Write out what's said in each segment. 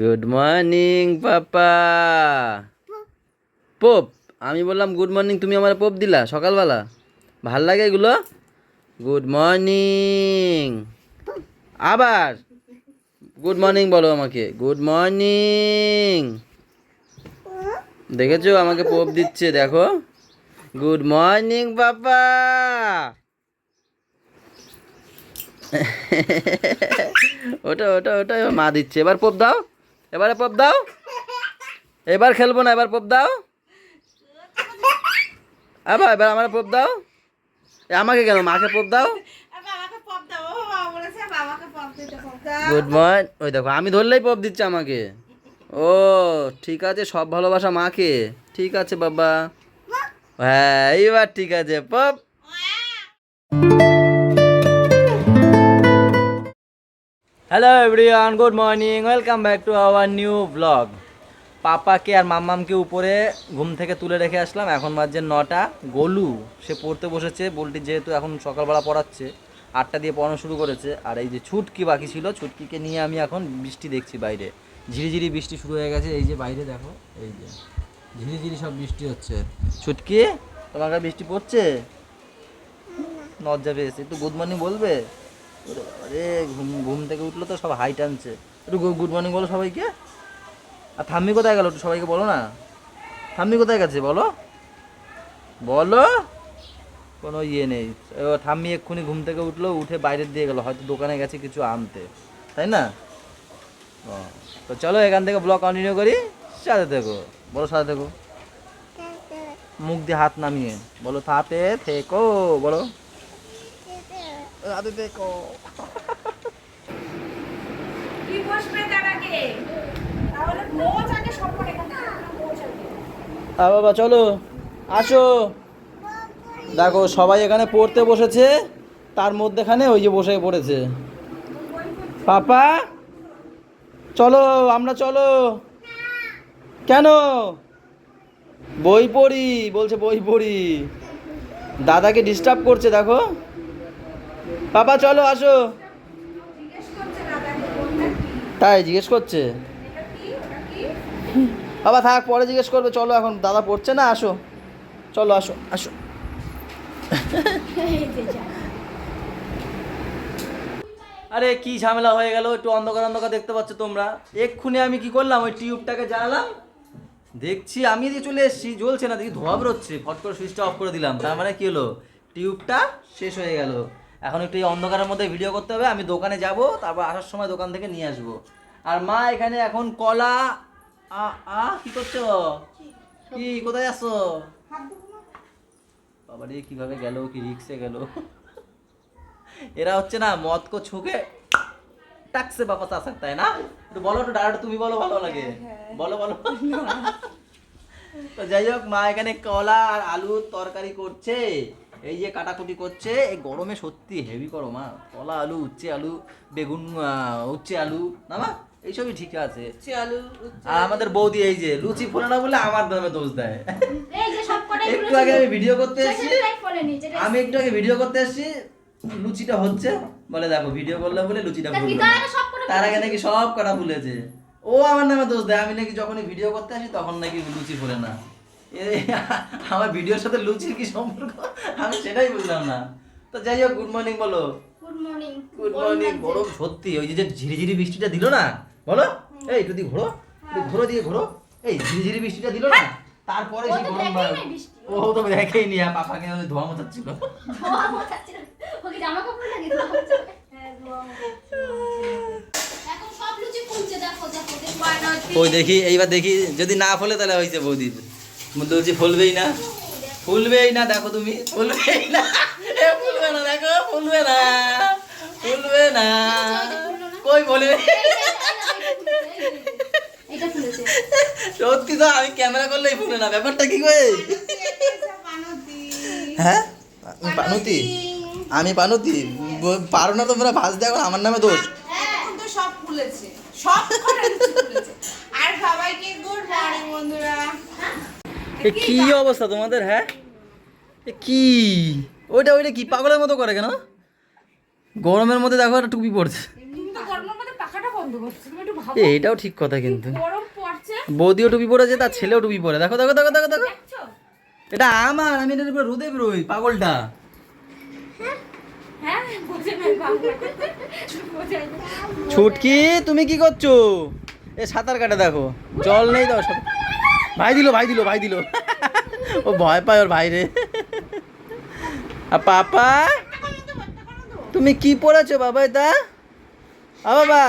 Good morning পাপা pope আমি বললাম good morning তুমি আমার পোপ দিলা সকালবেলা। ভালো লাগে এগুলো? গুড মর্নিং আবার গুড মর্নিং বলো আমাকে। গুড মর্নিং দেখেছ? আমাকে পোপ দিচ্ছে, দেখো। গুড মর্নিং পাপা ওটা ওটা ওটা মা দিচ্ছে। এবার পোপ দাও। এবারে পপ দাও। এবার খেলব না, এবার পপ দাও। আবার, এবার আমার পপ দাও। আমাকে কেন, মাকে পপ দাও? গুড মর্নিং ওই দেখো, আমি ধরলেই পপ দিচ্ছে আমাকে। ও, ঠিক আছে, সব ভালোবাসা মাকে। ঠিক আছে, বাবা। হ্যাঁ এইবার ঠিক আছে, pop. Hello everyone good morning welcome back to our new blog পাপাকে আর মাম্মামকে উপরে ঘুম থেকে তুলে রেখে আসলাম। এখন বাজছে নটা। গোলু সে পড়তে বসেছে। বলটি যেহেতু এখন সকালবেলা পড়াচ্ছে আটটা দিয়ে পড়ানো শুরু করেছে। আর এই যে ছুটকি বাকি ছিল ছুটকিকে নিয়ে আমি এখন বৃষ্টি দেখছি বাইরে। ঝিরিঝিরি বৃষ্টি শুরু হয়ে গেছে। এই যে বাইরে দেখো এই যে ঝিরিঝিরি সব বৃষ্টি হচ্ছে। ছুটকি তোমার বৃষ্টি পড়ছে? লজ্জা পেয়েছে। একটু গুড মর্নিং বলবে? ওরে বাবা রে ঘুম ঘুম থেকে উঠল তো, সব হাই টানছে। একটু গুড মর্নিং বলো সবাইকে। আর থাম্মি কোথায় গেল একটু সবাইকে বলো না? থাম্মি কোথায় গেছে বলো? বলো? কোনো ইয়ে নেই। ও ঠাম্মি এক্ষুনি ঘুম থেকে উঠল, উঠে বাইরের দিয়ে গেলো, হয়তো দোকানে গেছে কিছু আনতে। তাই না? ও, তো চলো এখান থেকে ব্লগ কন্টিনিউ করি। সাথে থেকো। বলো সাথে থেকো। মুখ দিয়ে হাত নামিয়ে। বলো তাতে থেকো। বলো। হাতে থেকো তুই বসবে তার আগে। তাহলে মোচ আগে সম্পর্ক এখানে আ বাবা চলো। আসো। দেখো সবাই এখানে পড়তে বসেছে। তার মধ্যেখানে ওই যে বসে পড়েছে। পাপা চলো আমরা চলো। কেন? বই পড়ি বলছে বই পড়ি। দাদাকে ডিস্টার্ব করছে দেখো। পাপা চলো আসো। তাই জিজ্ঞেস করছে। বাবা, থাক, পরে জিজ্ঞেস করবে। চলো এখন, দাদা পড়ছে না? আসো। চলো, আসো আসো। আরে, কি ঝামেলা হয়ে গেল? একটু অন্ধকার অন্ধকার দেখতে পাচ্ছ তোমরা। এক্ষুনি আমি কি করলাম? ওই টিউবটাকে জ্বালালাম। দেখছি, আমি দিয়ে চলে এসেছি, জ্বলছে না, দেখি ধোয়া বেরোচ্ছে। ফট করে সুইচটা অফ করে দিলাম। তার মানে কি হলো? টিউবটা শেষ হয়ে গেল। এখন একটু এই অন্ধকারের মধ্যে ভিডিও করতে হবে আমি দোকানে যাব তারপর আসার সময় দোকান থেকে নিয়ে আসব। আর মা এখানে এখন কলা আ আ কি করছ? কি? কোথায় আছো? বাবা রে কীভাবে গেল কি রিক্সে গেল? এরা হচ্ছে না মদ কো ছুকে টাকসে বাপা চা সকতা না? একটু বলো একটু ডাইরেক্ট তুমি বলো ভালো লাগে। বলো বলো। তো যাই হোক মা এখানে কলা আর আলু তরকারি করছে। এই যে কাটাকুটি করছে এই গরমে সত্যি হেভি করো মা কলা আলু উচ্ছে আলু বেগুন উচ্ছে আলু না মা? এইসবই ঠিক আছে। আর আমাদের বৌদি এই যে লুচি ফোলে না বলে আমার নামে দোষ দেয়। একটু আগে আমি ভিডিও করতে এসেছি। আমি একটু আগে ভিডিও করতে এসেছি লুচিটা হচ্ছে। বলে দেখো ভিডিও করলাম বলে লুচিটা ভুললাম তার আগে নাকি সব কটা ভুলেছে ও আমার নামে দোষ দেয় আমি নাকি যখনই ভিডিও করতে আসি তখন নাকি লুচি ফোলে না। আমার ভিডিওর সাথে লুচির কি সম্পর্ক? আমি সেটাই বুঝলাম না। তো যাই হোক গুড মর্নিং বলো। গুড মর্নিং গুড মর্নিং গরম সত্যি। ওই যে ঝিরিঝিরি বৃষ্টিটা দিল না বলো? এই একটু দিয়ে ঘোরো ঘোরো দিয়ে ঘোরো। এই ঝিরিঝিরি বৃষ্টিটা দিল না? তারপরে ও সেই তো গরম। ও তো দেখেই নি আর পাপাকে ওই ধোয়া মোছাচ্ছিল। ধোয়া মোছাচ্ছিল। ওকে জামা কাপড় লাগে ধোয়া মোছাবে। এখন সব লুচি ফুলছে দেখো দেখো দেখো। ওই দেখি এইবার দেখি যদি না ফলে তাহলে হয়েছে বৌদির। লুচি ফুলবেই না? ফুলবেই না দেখো তুমি। ফুলবেই না। এ ফুলবে না দেখো ফুলবে না। ফুলবে না। কই বলে এটা ফুলেছে। সত্যি তো আমি ক্যামেরা করলেই ফুলে না ব্যাপারটা কি কই? হ্যাঁ? পানুতি? আমি পানুতি? পারো না তোমরা ভাজ দেখো আমার নামে দোষ। এখন তো সব ফুলেছে। সব ফুলেছে। আর সবাইকে গুড মর্নিং বন্ধুরা। এ কি অবস্থা তোমাদের হ্যাঁ? এ কি? ওইটা ওইটা কি পাগলের মতো করে কেন? গরমের মধ্যে দেখো একটা টুপি পড়ছে। এটাও ঠিক কথা কিন্তু। বৌদিও টুপি পরেছে তার ছেলেও টুপি পরে। দেখো দেখো দেখো দেখো দেখো। এটা আমার আমি এটা উপরে রোদে বেরোই পাগলটা। হ্যাঁ নাই। ছুটকি তুমি কি করছ? এ সাঁতার কাটে দেখো। জল নেই সব। ভাই দিল ভাই দিল ভাই দিল। ও ভয় পায় ওর ভাইরে। আর পাপা তুমি কি পড়েছো বাবা এটা আ বাবা।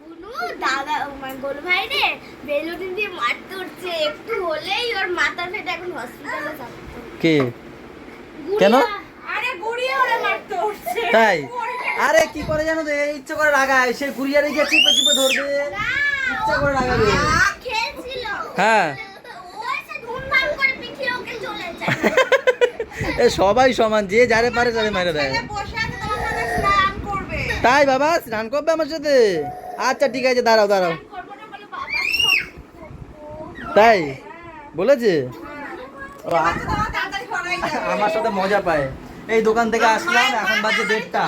বুনু দাদা আমার গোল ভাই রে বেলুন দিয়ে মারতে উঠছে একটু হলেই ওর মাথা ফেটে এখন হসপিটালে যাবে। কে? কেন? আরে গুড়িয়ে ওরে মারতে উঠছে তাই? আরে কি করে জানো তো? ইচ্ছে করে রাগায়। সে চিপে চিপে ধরবে। ইচ্ছা করে রাগাবে। হ্যাঁ। সবাই সমান যে যারে পারে তারে মেরে দেয়। তাই বাবা স্নান করবে আমার সাথে? আচ্ছা ঠিক আছে দাঁড়াও দাঁড়াও। তাই? বলেছে? করাই যাবে আমার সাথে মজা পায়। এই দোকান থেকে আসলাম এখন বাজে দেড়টা।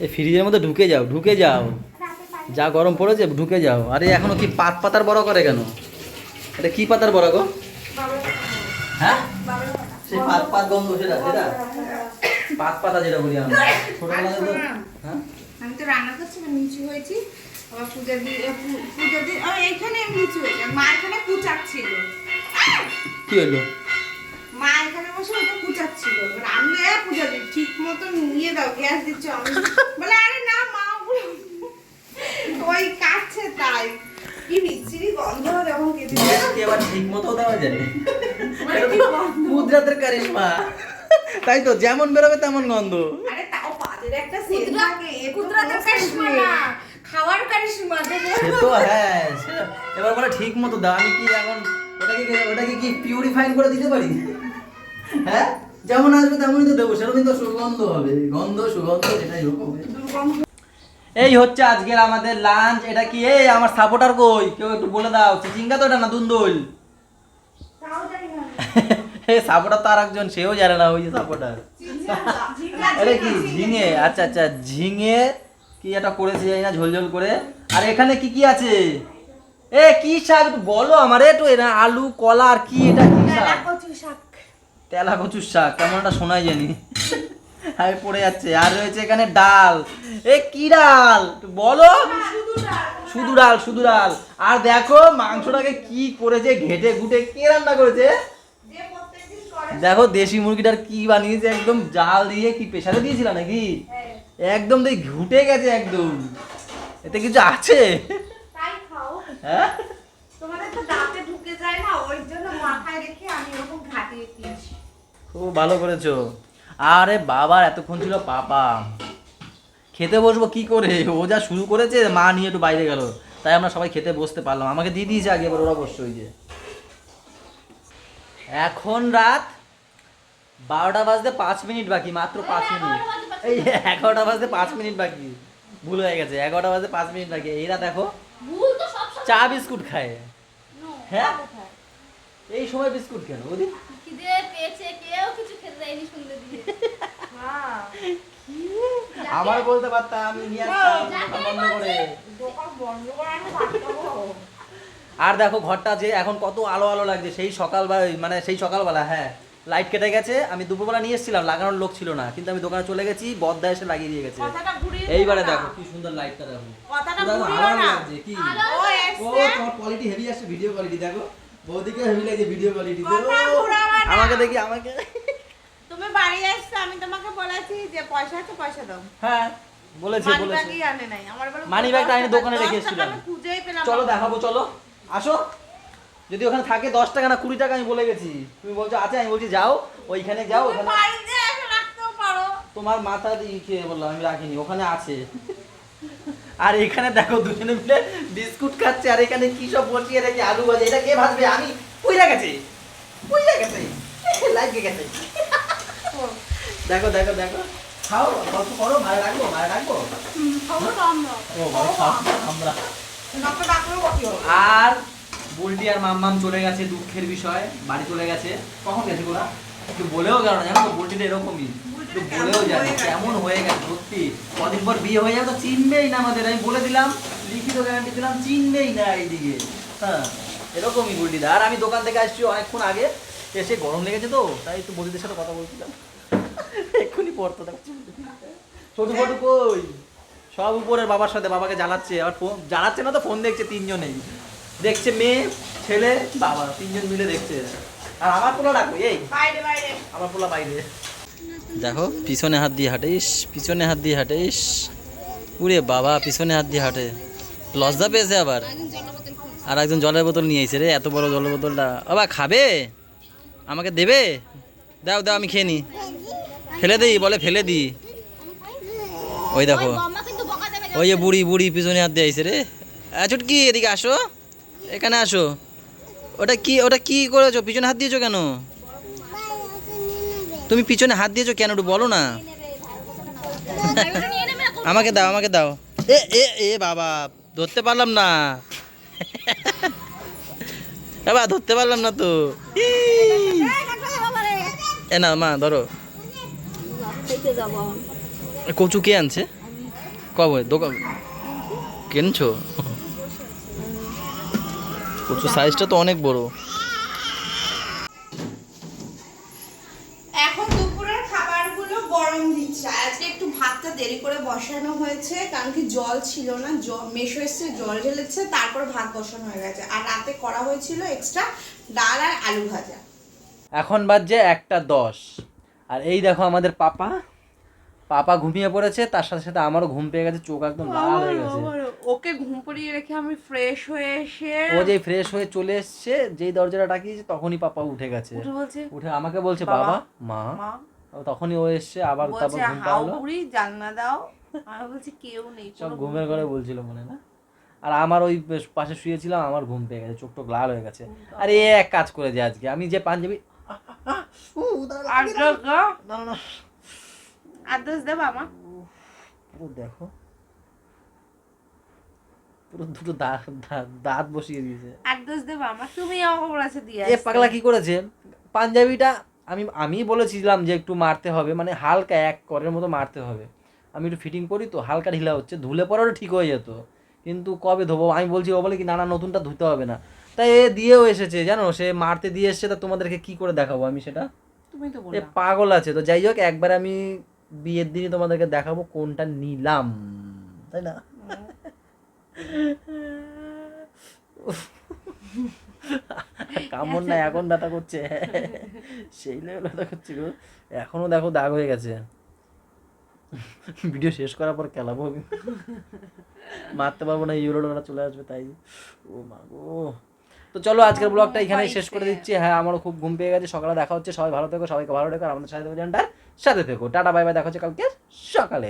এই ফ্রিজের মধ্যে ঢুকে যাও ঢুকে যাও। যা গরম পড়েছে ঢুকে যাও। আরে এখনও কি পাত পাতার বড় করে কেন? এটা কি পাতার বড় গো? হ্যাঁ? পাত পাত গন্ধ সেটা সেটা? পাত পাতা যেটা বলি আমরা। তো হ্যাঁ? আমি তো রান্না করছি নিচু হয়েছি। আবার পূজা দিয়ে পূজা দিয়ে এইখানে আমি নিচু হয়েছি। মা এখানে কুচাচ্ছিল। আহ! কি হলো মা এখানে বসে ওটা কুচাচ্ছিল। আমি এ পূজা দিই ঠিক মতো নিয়ে দাও গ্যাস দিচ্ছ আমি কি আবার ঠিক মতো দেওয়া যায়? মানে কি কারিশমা তাই তো যেমন বেরোবে তেমন গন্ধ। আরে তাও পাদের একটা সেন্ট থাকে কোনো কারিশমা না। খাওয়ার কারিশমা দেবে সে তো হ্যাঁ এবার বলে ঠিক মতো দাও আমি কি এখন ওটাকে কি- ওটাকে কি পিউরিফাইং করে দিতে পারি? হ্যাঁ? যেমন আসবে তেমনই তো দেবো সেরকমই তো সুগন্ধ হবে গন্ধ সুগন্ধ যেটাই হোক হবে। দুর্গন্ধ। এই হচ্ছে আজকের আমাদের লাঞ্চ এটা কি? এই আমার সাপোর্টার কই? কেউ একটু বলে দাও চিচিঙ্গা তো এটা না দুন্দুল? এই সাপোর্টার তো আর একজন সেও জানে না ওই যে সাপোর্টার আরে কি ঝিঙে? আচ্ছা আচ্ছা ঝিঙে কি এটা করেছে জানি না ঝোল ঝোল করে। আর এখানে কি কি আছে? এ কি শাক? একটু বলো আমারে একটু এরা আলু কলা আর কি এটা কি শাক? শাক। তেলা কচুর শাক কেমন একটা শোনাই জানি। আমি পড়ে যাচ্ছে। আর রয়েছে এখানে ডাল। এ কি ডাল? বলো। শুধু ডাল শুধু ডাল। আর দেখো মাংসটাকে কি করেছে ঘেটে ঘুটে কে রান্না করেছে? দেখো দেশি মুরগিটার কি বানিয়েছে একদম জাল দিয়ে কি প্রেশারে দিয়েছিল নাকি? একদম দেখ ঘুটে গেছে একদম। এতে কিছু আছে? হ্যাঁ? খুব ভালো করেছ। আরে বাবার এতক্ষণ ছিল পাপা। খেতে বসবো কি করে? ও যা শুরু করেছে মা নিয়ে একটু বাইরে গেল। তাই আমরা সবাই খেতে বসতে পারলাম। আমাকে দিয়ে দিয়েছে আগে এবার ওরা বসছে ওই যে। এখন রাত বারোটা বাজতে পাঁচ মিনিট বাকি মাত্র পাঁচ মিনিট। এই এগারোটা বাজতে পাঁচ মিনিট বাকি। ভুল হয়ে গেছে এগারোটা বাজতে পাঁচ মিনিট বাকি। এরা দেখো চা বিস্কুট খায়। হ্যাঁ? এই সময় বিস্কুট কেন? ওদি খিদে পেয়েছে কেউ কিছু দিয়ে। হ্যাঁ আমার বলতে পারতাম নিয়ে আসতাম বন্ধ করে। দোকান বন্ধ করে আমি আর দেখো ঘরটা যে এখন কত আলো আলো লাগছে সেই সকাল মানে সেই সকালবেলা হ্যাঁ লাইট কেটে গেছে। আমি দুপুরবেলা নিয়ে এসেছিলাম লাগানোর লোক ছিল না কিন্তু আমি দোকানে চলে গেছি বদ্দা এসে লাগিয়ে দিয়ে গেছে। এইবারে দেখো কি সুন্দর লাইটটা দেখো। কথাটা ঘুরিও না। লাগছে কি? ও তোমার কোয়ালিটি হেভি আসছে ভিডিও কোয়ালিটি দেখো। বৌদিকে হেভি লাগছে ভিডিও কোয়ালিটি আমাকে দেখি আমাকে। বাড়ি আমি তোমাকে বলেছি যে পয়সা আছে পয়সা দাও। হ্যাঁ বলেছে ব্যাগই আনে নাই। আমার বলে মানি ব্যাগটা আমি দোকানে রেখে এসেছিলাম। খুঁজেই পেলাম চলো দেখাবো চলো। আসো। যদি ওখানে থাকে দশ টাকা না কুড়ি টাকা আমি বলে গেছি। তুমি বলছো আছে আমি বলছি যাও ওইখানে যাও ওখানে তোমার মাথা দিয়ে বললাম আমি রাখিনি ওখানে আছে। আর এখানে দেখো দুজনে মিলে বিস্কুট খাচ্ছে আর এখানে কি সব বসিয়ে রেখে আলু ভাজে। এটা কে ভাজবে? আমি পুইরা গেছে। পুইরা গেছে। লাগে গেছে? দেখো দেখো দেখো। খাও গল্প করো মারে রাখব মারে রাখব। আমরা। আর বুলটি আর মাম্মাম চলে গেছে দুঃখের বিষয় বাড়ি চলে গেছে। কখন গেছে ওরা একটু বলেও গেল না জানো তো বুলটিটা এরকমই। একটু বলেও যাবে কেমন হয়ে গেছে সত্যি। কদিন পর বিয়ে হয়ে যাবে তো চিনবেই না আমাদের আমি বলে দিলাম লিখিত গ্যারান্টি দিলাম চিনবেই না এইদিকে। হ্যাঁ এরকমই বুলটিদা আর আমি দোকান থেকে আসছি অনেকক্ষণ আগে। এসে গরম লেগেছে তো তাই একটু বৌদিদের সাথে কথা বলছিলাম। এক্ষুনি পড়তো দেখছি ছোট ফটো কই? সব উপরের বাবার সাথে বাবাকে জ্বালাচ্ছে আর ফোন জ্বালাচ্ছে না তো ফোন দেখছে তিনজনেই। দেখছে মেয়ে ছেলে বাবা তিনজন মিলে দেখছে। আর আমার পোলা ডাকো এই। বাইরে বাইরে। আমার পোলা বাইরে। দেখো পিছনে হাত দিয়ে হাঁটিস পিছনে হাত দিয়ে হাঁটিস। উরে বাবা পিছনে হাত দিয়ে হাঁটে। লজ্জা পেয়েছে আবার। আর একজন জলের বোতল নিয়ে এসে রে এত বড় জলের বোতলটা। বাবা খাবে? আমাকে দেবে? দাও দাও আমি খেয়ে নি ফেলে দিই বলে ফেলে দিই। ওই দেখো। ওই যে বুড়ি বুড়ি পিছনে হাত দিয়ে রে। আ, চুটকি এদিকে আসো। এখানে আসো। ওটা কি ওটা কি করেছ? পিছনে হাত দিয়েছ কেন? তুমি পিছনে হাত দিয়েছ কেন একটু বলো না। আমাকে দাও আমাকে দাও। এ এ এ বাবা ধরতে পারলাম না। বাবা ধরতে পারলাম না তো। এ না, মা, ধরো। কচু কে আনছে? কবে? দোকান কিনছো? কচু সাইজটা তো অনেক বড়। এখন দুপুরের খাবারগুলো গরম দিচ্ছে। আজকে একটু ভাতটা দেরি করে বসানো হয়েছে, কারণ কি জল ছিল না মেশো এসছে, জল ঢেলেছে, তারপর ভাত বসানো হয়ে গেছে। আর রাতে করা হয়েছিল এক্সট্রা ডাল আর আলু ভাজা। এখন বাজছে একটা দশ। আর এই দেখো আমাদের পাপা। পাপা ঘুমিয়ে পড়েছে তার সাথে সাথে আমারও ঘুম পেয়ে গেছে চোখ একদম লাল হয়ে গেছে। ওকে ঘুম পড়িয়ে রেখে আমি ফ্রেশ হয়ে এসে ও যে ফ্রেশ হয়ে চলে এসছে যেই দরজাটা ডাকিয়েছে তখনই পাপা উঠে গেছে। উঠে আমাকে বলছে বাবা, মা। তখনই ও এসছে আবার তারপর ঘুম পাড়লো জানলা দাও। আমি বলছি কেউ নেই সব ঘুমের ঘরে বলছিল মনে না? আর আমার ওই পাশে শুয়েছিলাম আমার ঘুম পেয়ে গেছে চোখ টোক লাল হয়ে গেছে। আর এ এক কাজ করে যে আজকে। আমি যে পাঞ্জাবি আর দেব পুরো দেখো। পুরো দুটো দাঁত বসিয়ে দিয়েছে। তুমি দিয়ে এ পাগলা কি করেছে? পাঞ্জাবিটা আমি আমি বলেছিলাম যে একটু মারতে হবে মানে হালকা এক করের মতো মারতে হবে। আমি একটু ফিটিং করি তো হালকা ঢিলা হচ্ছে ধুলে পরেও ঠিক হয়ে যেত। কিন্তু কবে ধোবো? আমি বলছি ও বলে কি না না নতুনটা ধুতে হবে না। তাই এ দিয়েও এসেছে জানো? সে মারতে দিয়ে এসছে তা তোমাদেরকে কি করে দেখাবো আমি সেটা? তুমি তো এ পাগল আছে তো। যাই হোক একবার আমি বিয়ের দিনই তোমাদেরকে দেখাবো কোনটা নিলাম তাই না? কামড় না এখন ব্যথা করছে। সেই লেভেল ব্যথা করছে গো। এখনও দেখো দাগ হয়ে গেছে। ভিডিও শেষ করার পর খেলাবো। মারতে পারব না ইউরোটা চলে আসবে তাই। ও মা গো। তো চলো আজকের ব্লগটা এখানেই শেষ করে দিচ্ছি। হ্যাঁ আমারও খুব ঘুম পেয়ে গেছে। সকালে দেখা হচ্ছে। সবাই ভালো থেকো সবাইকে ভালো থেকো আর আমাদের সাথে থেকো সাথে থেকো। Tata bye bye. দেখা হচ্ছে কালকে সকালে।